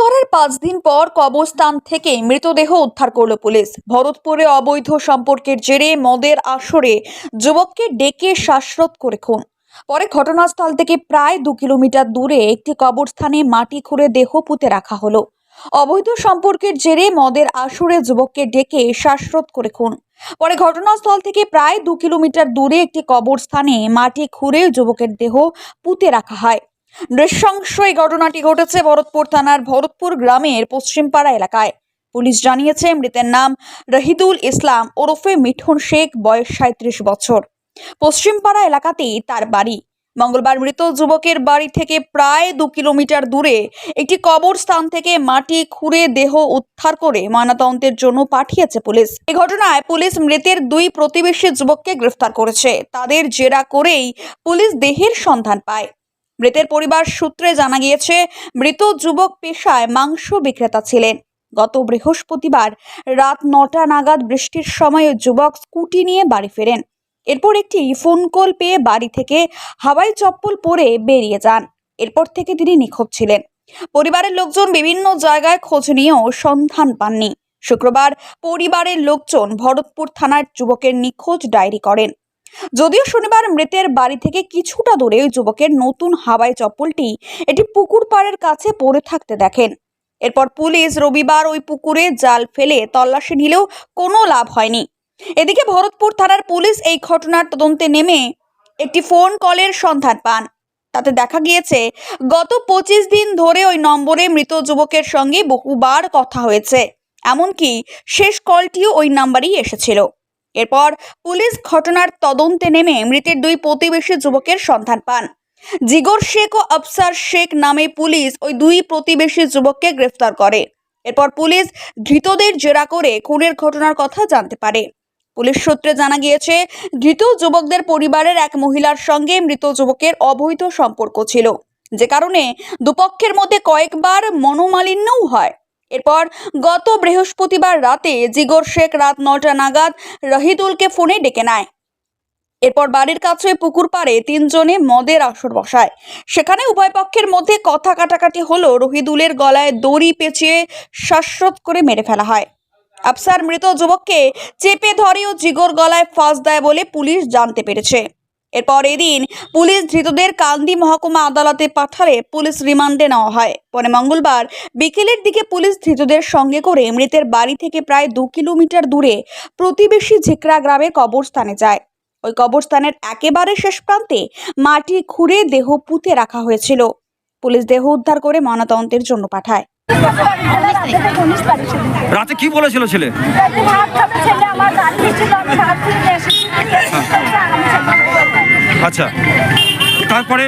করার পাঁচ দিন পর কবরস্থান থেকে মৃতদেহ উদ্ধার করল পুলিশ। ভরতপুরে অবৈধ সম্পর্কের জেরে মদের আসরে যুবককে ডেকে শ্বাসরোধ করে খুন। পরে ঘটনাস্থল থেকে প্রায় দু কিলোমিটার দূরে একটি কবরস্থানে মাটি খুঁড়ে দেহ পুঁতে রাখা হলো। অবৈধ সম্পর্কের জেরে মদের আসরে যুবককে ডেকে শ্বাসরোধ করে খুন। পরে ঘটনাস্থল থেকে প্রায় দু কিলোমিটার দূরে একটি কবরস্থানে মাটি খুঁড়ে যুবকের দেহ পুঁতে রাখা হয়। নৃশংস এই ঘটনাটি ঘটেছে ভরতপুর থানার ভরতপুর গ্রামের পশ্চিমপাড়া এলাকায়। পুলিশ জানিয়েছে, মৃতের নাম রহিদুল ইসলাম ওরফে মিঠুন শেখ, বয়স সাঁত্রিশ বছর। পশ্চিমপাড়া এলাকাতেই তার বাড়ি। মঙ্গলবার মৃত যুবকের বাড়ি থেকে প্রায় দু কিলোমিটার দূরে একটি কবরস্থান থেকে মাটি খুঁড়ে দেহ উদ্ধার করে ময়নাতদন্তের জন্য পাঠিয়েছে পুলিশ। এ ঘটনায় পুলিশ মৃতের দুই প্রতিবেশী যুবককে গ্রেফতার করেছে। তাদের জেরা করেই পুলিশ দেহের সন্ধান পায়। মৃতের পরিবার সূত্রে জানা গিয়েছে, মৃত যুবক পেশায় মাংস বিক্রেতা ছিলেন। গত বৃহস্পতিবার রাত নটা নাগাদ বৃষ্টির সময় যুবক স্কুটি নিয়ে বাড়ি ফেরেন। এরপর একটি ফোন কল পেয়ে বাড়ি থেকে হাওয়াই চপ্পল পরে বেরিয়ে যান। এরপর থেকে তিনি নিখোঁজ ছিলেন। পরিবারের লোকজন বিভিন্ন জায়গায় খোঁজ নিয়েও সন্ধান পাননি। শুক্রবার পরিবারের লোকজন ভরতপুর থানার যুবকের নিখোঁজ ডায়েরি করেন। যদিও শনিবার মৃতের বাড়ি থেকে কিছুটা দূরে ওই যুবকের নতুন হাওয়াই চপ্পলটি এটি পুকুর পাড়ের কাছে পড়ে থাকতে দেখেন। এরপর পুলিশ রবিবার ওই পুকুরে জাল ফেলে তল্লাশি নিলেও কোনো লাভ হয়নি। এদিকে ভরতপুর থানার পুলিশ এই ঘটনার তদন্তে নেমে একটি ফোন কলের সন্ধান পান। তাতে দেখা গিয়েছে, গত পঁচিশ দিন ধরে ওই নম্বরে মৃত যুবকের সঙ্গে বহুবার কথা হয়েছে। এমনকি শেষ কলটিও ওই নাম্বারেই এসেছিল। এরপর পুলিশ ঘটনার তদন্তে নেমে মৃতের দুই প্রতিবেশী যুবকের সন্ধান পান। জিগর শেখ ও আফসার শেখ নামে পুলিশ ওই দুই প্রতিবেশী যুবককে গ্রেফতার করে। এরপর পুলিশ ধৃতদের জেরা করে খুনের ঘটনার কথা জানতে পারে। পুলিশ সূত্রে জানা গিয়েছে, ধৃত যুবকদের পরিবারের এক মহিলার সঙ্গে মৃত যুবকের অবৈধ সম্পর্ক ছিল, যে কারণে দুপক্ষের মধ্যে কয়েকবার মনোমালিন্যও হয়। এরপর গত বৃহস্পতিবার রাতে জিগর শেখ রাত নটা নাগাদ রহিদুলকে ফোনে ডেকে নেয়। এরপর বাড়ির কাছে পুকুর পাড়ে তিনজনে মদের আসর বসায়। সেখানে উভয় পক্ষের মধ্যে কথা কাটাকাটি হলো রহিদুলের গলায় দড়ি পেঁচিয়ে শ্বাসরোধ করে মেরে ফেলা হয়। আফসার মৃত যুবককে চেপে ধরে ও জিগর গলায় ফাঁস দেয় বলে পুলিশ জানতে পেরেছে। এরপর এদিন পুলিশ ধৃতদের কান্দি মহকুমা আদালতে পাঠালে পুলিশ রিমান্ডে নেওয়া হয়। পরে মঙ্গলবার বিকেলের দিকে পুলিশ ধৃতদের সঙ্গে করে মৃতের বাড়ি থেকে প্রায় দু কিলোমিটার দূরে প্রতিবেশী ঝিকরা গ্রামে কবরস্থানে যায়। ওই কবরস্থানের একেবারে শেষ প্রান্তে মাটি খুঁড়ে দেহ পুঁতে রাখা হয়েছিল। পুলিশ দেহ উদ্ধার করে ময়নাতদন্তের জন্য পাঠায়। রাতে কি বলেছিল ছেলে? আচ্ছা তারপরে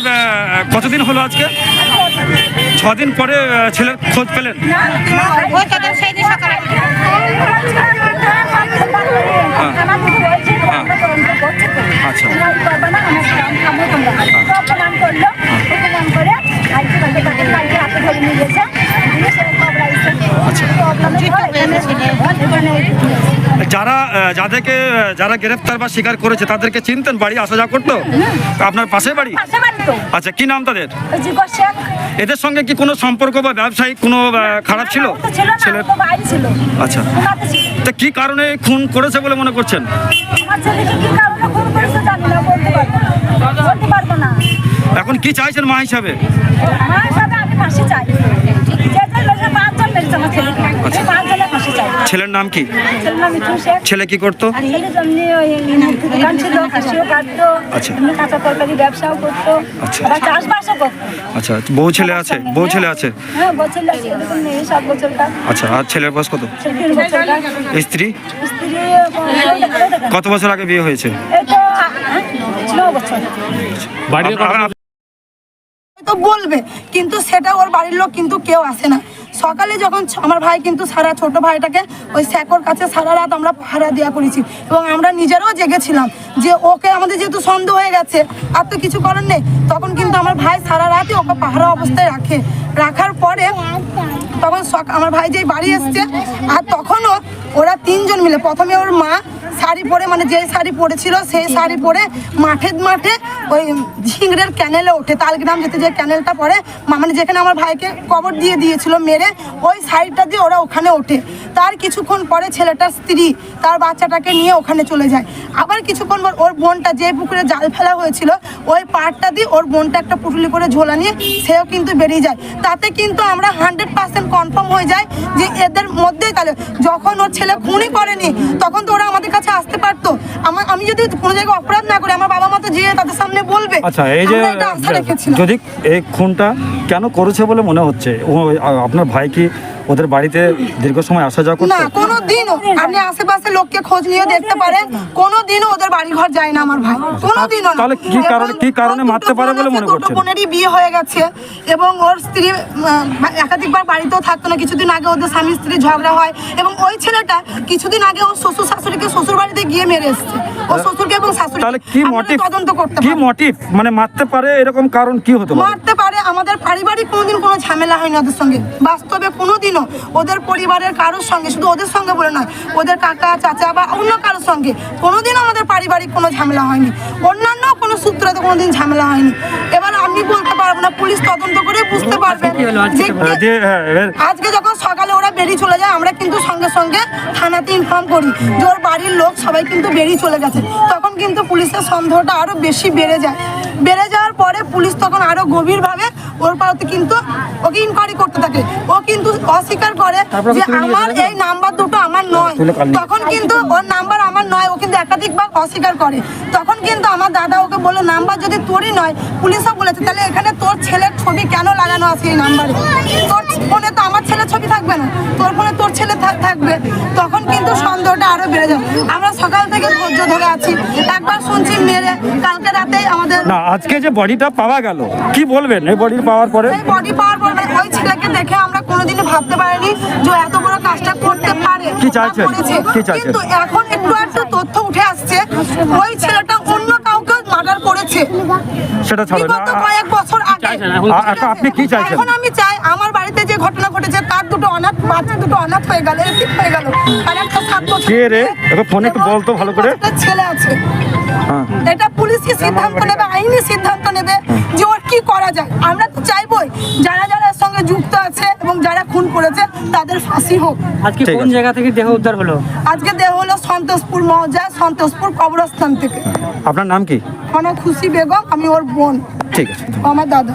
কতদিন হলো আজকে ছদিন পরে ছেলের খোঁজ পেলেন আচ্ছা আজকে তাকে তাকে কালকে হাতে ধরে নিয়ে গেছে নিয়ে সে কবরাইছে আচ্ছা। এখানে যারা যাদেরকে যারা গ্রেফতার বা স্বীকার করেছে তাদেরকে চিনতেন বাড়ি আসা যাওয়া করতো আপনার পাশে বাড়ি? আচ্ছা কি নাম তাদের? এদের সঙ্গে কি কোনো সম্পর্ক বা ব্যবসায়িক কোনো খারাপ ছিল? ছেলের আচ্ছা। তা কি কারণে খুন করেছে বলে মনে করছেন? এখন কি চাইছেন মা হিসাবে? আমি চাই। ছেলের নাম কি? ছেলে কি করতো? আচ্ছা। আচ্ছা। চাষবাসও করতো আচ্ছা। বউ ছেলে আছে? বউ ছেলে আছে? আচ্ছা আর ছেলের বয়স কত? স্ত্রী? কত বছর আগে বিয়ে হয়েছে? হ্যাঁ, তো বলবে কিন্তু সেটা ওর বাড়ির লোক কিন্তু কেউ আসে না। সকালে যখন আমার ভাই কিন্তু সারা ছোট ভাইটাকে ওই স্যাকর কাছে সারা রাত আমরা পাহারা দেওয়া করেছি। এবং আমরা নিজেরাও জেগেছিলাম যে ওকে আমাদের যেহেতু সন্দেহ হয়ে গেছে, আর তো কিছু করার নেই, তখন কিন্তু আমার ভাই সারা রাতই ওকে পাহারা অবস্থায় রাখে। রাখার পরে তখন আমার ভাই যেই বাড়ি এসছে, আর তখনও ওরা তিনজন মিলে, প্রথমে ওর মা শাড়ি পরে মানে যে শাড়ি পরেছিল সেই শাড়ি পরে মাঠে মাঠে ওই ঝিংড়ের ক্যানেলে ওঠে, তালগ্রাম যেতে যে ক্যানেলটা পড়ে মানে যেখানে আমার ভাইকে কবর দিয়ে দিয়েছিল মেরে, ওই সাইডটা দিয়ে ওরা ওখানে ওঠে। তার কিছুক্ষণ পরে ছেলেটার স্ত্রী তার বাচ্চাটাকে নিয়ে ওখানে চলে যায়। আবার কিছুক্ষণ পর ওর বোনটা যে পুকুরে জাল ফেলা হয়েছিল, ওই পাড়টা দিয়ে ওর বোনটা একটা পুটুলি করে ঝোলা নিয়ে সেও কিন্তু বেরিয়ে যায়। তাতে কিন্তু আমরা হান্ড্রেড পার্সেন্ট কনফার্ম হয়ে যায় যে এদের মধ্যেই তাহলে যখন ওর ছেলে খুনই করেনি, তখন তো ওরা আমাদের কাছে আসতে পারতো। আমার আমি যদি কোনো জায়গায় অপরাধ না করি আমার বাবা মা তো যেয়ে তাদের সামনে বলবে আচ্ছা এই যে। যদি এই খুনটা কেন করেছে বলে মনে হচ্ছে আপনার ভাই কি ওদের বাড়িতে দীর্ঘ সময় আসা যাওয়া করতো? না কোনো দিনও আপনি আশেপাশে লোককে খোঁজ নিয়ে দেখতে পারেন। কোনো দিনও ওদের বাড়ি ঘর যায় না আমার ভাই। কোনো দিনও তাহলে কি কারণে- কি কারণে মারতে পারে বলে মনে করছেন? বোনেরই বিয়ে হয়ে গেছে এবং ওর স্ত্রী একাধিকবার বাড়িতেও থাকতো না। কিছুদিন আগে ওদের স্বামী স্ত্রী ঝগড়া হয় এবং ওই ছেলেটা কিছুদিন আগে ওর শ্বশুর শাশুড়িকে শ্বশুর বাড়িতে গিয়ে মেরে এসছে। ও শ্বশুরকে এবং শাশুড়ি তাহলে কি মোটিভ তদন্ত করতে কি। মোটিভ মানে মারতে পারে এরকম কারণ কি হতে পারে? মারতে পারে। আমাদের পারিবারিক কোনোদিন কোনো ঝামেলা হয়নি ওদের সঙ্গে। বাস্তবে কোনোদিনও। ওদের পরিবারের কারোর সঙ্গে শুধু ওদের সঙ্গে বলে নয় ওদের কাকা চাচা বা অন্য কারোর সঙ্গে। কোনোদিনও আমাদের পারিবারিক কোনো ঝামেলা হয়নি। অন্যান্য কোনো সূত্রতে কোনোদিন ঝামেলা হয়নি। এবার আমি বলতে পারব না পুলিশ তদন্ত করে বুঝতে পারবে যে আহ, কে- দিয়ে হ্যাঁ, এবার- আজকে যখন সকালে ওরা বেরিয়ে চলে যায় আমরা কিন্তু সঙ্গে সঙ্গে থানাতে ইনফর্ম করি। যে ওর বাড়ির লোক সবাই কিন্তু বেরিয়ে চলে গেছে। তখন কিন্তু পুলিশের সন্দেহটা আরও বেশি বেড়ে যায়। বেড়ে যাওয়ার পরে পুলিশ তখন আরও গভীরভাবে ওর পাড়াতে কিন্তু ওকে ইনকোয়ারি করতে থাকে। ও কিন্তু অস্বীকার করে যে আমার এই নাম্বার দুটো আমার নয়। তখন কিন্তু ওর নাম্বার আমার নয়। ও কিন্তু একাধিকবার অস্বীকার করে। তখন কিন্তু আমার দাদা ওকে বলল নাম্বার যদি তোরই নয় পুলিশও বলেছে তাহলে এখানে তোর ছেলের ছবি কেন লাগানো আছে এই নাম্বারে তোর ফোনে তো আমার ছেলের ছবি থাকবে না তোর ফোনে তোর ছেলে থাকবে। তখন কিন্তু সন্দেহটা আরও বেড়ে যায় আমরা সকাল থেকে ধৈর্য ধরে আছি। একবার শুনছি মেরে কালকে রাতেই আমাদের না আজকে যে বডিটা পাওয়া গেল কি বলবেন এই বডি পাওয়ার পরে? এই বডি পাওয়ার পর মানে ওই ছেলেকে দেখে আমরা কোনোদিনও ভাবতে পারিনি যে এত বড় কাজটা করতে পারে কি চাইছেন? কি চাইছেন? কিন্তু এখন একটু একটু তথ্য উঠে আসছে ওই ছেলেটা অন্য কাউকে মার্ডার করেছে। সেটা ছাড়ো না। কয়েক বছর আগে। এখন আপনি কি চাইছেন? এখন আমি চাই আমার বাড়িতে যে ঘটনা ঘটেছে তার দুটো অনাথ বাচ্চা দুটো অনাথ হয়ে গেল এসিড হয়ে গেল। আর একটা সাত বছর কে রে? এবার ফোনে একটু বল তো ভালো করে। ছেলে আছে। হ্যাঁ। এটা পুলিশই সিদ্ধান্ত নেবে আইনি সিদ্ধান্ত নেবে যে ওর কি করা যায়। আমরা তো চাইবই যারা যারা সঙ্গে যুক্ত আছে এবং যারা খুন করেছে তাদের ফাঁসি হোক। আজকে কোন জায়গা থেকে দেহ উদ্ধার হলো? আজকে দেহ হলো সন্তোষপুর মৌজা সন্তোষপুর কবরস্থান থেকে। আপনার নাম কি? মানে খুশি বেগম আমি ওর বোন। ঠিক আছে। ও আমার দাদা।